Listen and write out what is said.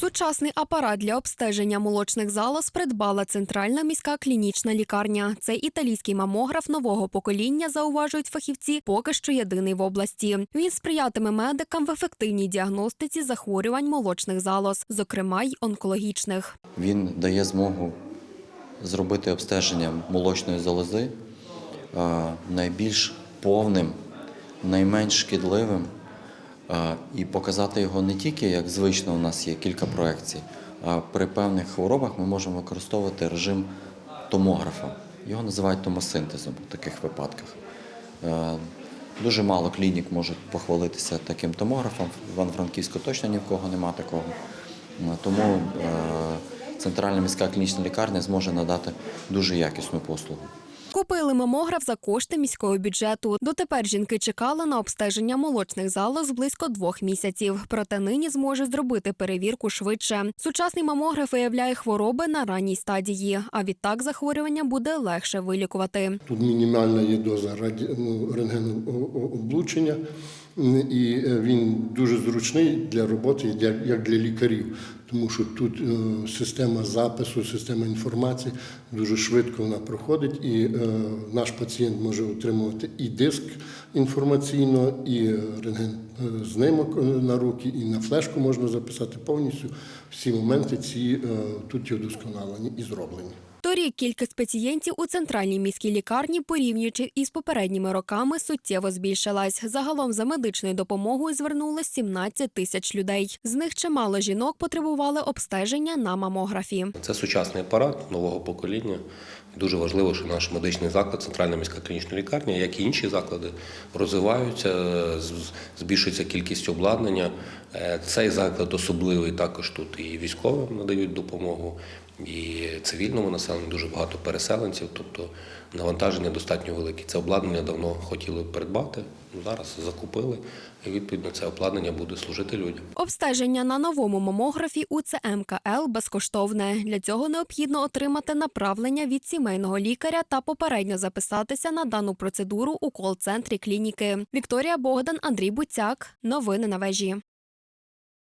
Сучасний апарат для обстеження молочних залоз придбала центральна міська клінічна лікарня. Цей італійський мамограф нового покоління, зауважують фахівці, поки що єдиний в області. Він сприятиме медикам в ефективній діагностиці захворювань молочних залоз, зокрема й онкологічних. Він дає змогу зробити обстеження молочної залози найбільш повним, найменш шкідливим і показати його не тільки як звично у нас є кілька проекцій, а при певних хворобах ми можемо використовувати режим томографа. Його називають томосинтезом у таких випадках. Е, Дуже мало клінік можуть похвалитися таким томографом. В Івано-Франківську точно ні в кого нема такого. Е, Тому е, центральна міська клінічна лікарня зможе надати дуже якісну послугу. Купили мамограф за кошти міського бюджету. Дотепер жінки чекали на обстеження молочних залоз близько двох місяців. Проте нині зможе зробити перевірку швидше. Сучасний мамограф виявляє хвороби на ранній стадії, а відтак захворювання буде легше вилікувати. Тут мінімальна є доза раді... ну, рентгеноблучення, і е, він дуже зручний для роботи, як- як для лікарів, тому що тут е, система запису, система інформації дуже швидко вона проходить, і е, наш пацієнт може отримувати і диск інформаційно, і рентген знимок на руки, і на флешку можна записати повністю. Всі моменти ці тут є вдосконалені і зроблені. Торік кількість пацієнтів у центральній міській лікарні, порівнюючи із попередніми роками, суттєво збільшилась. Загалом за медичною допомогою звернулось 17 тисяч людей. З них чимало жінок потребували обстеження на мамографі. Це сучасний апарат нового покоління. Дуже важливо, що наш медичний заклад, центральна міська клінічна лікарня, як і інші заклади, розвиваються, збільшується кількість обладнання. Е, Цей заклад особливий також тут і військовим надають допомогу, і цивільному населенню дуже багато переселенців, тобто навантаження достатньо велике. Це обладнання давно хотіли придбати, зараз закупили, і відповідно це обладнання буде служити людям. Обстеження на новому мамографі у ЦМКЛ безкоштовне. Для цього необхідно отримати направлення від сімейного лікаря та попередньо записатися на дану процедуру у кол-центрі клініки. Вікторія Богдан, Андрій Буцяк. Новини на вежі.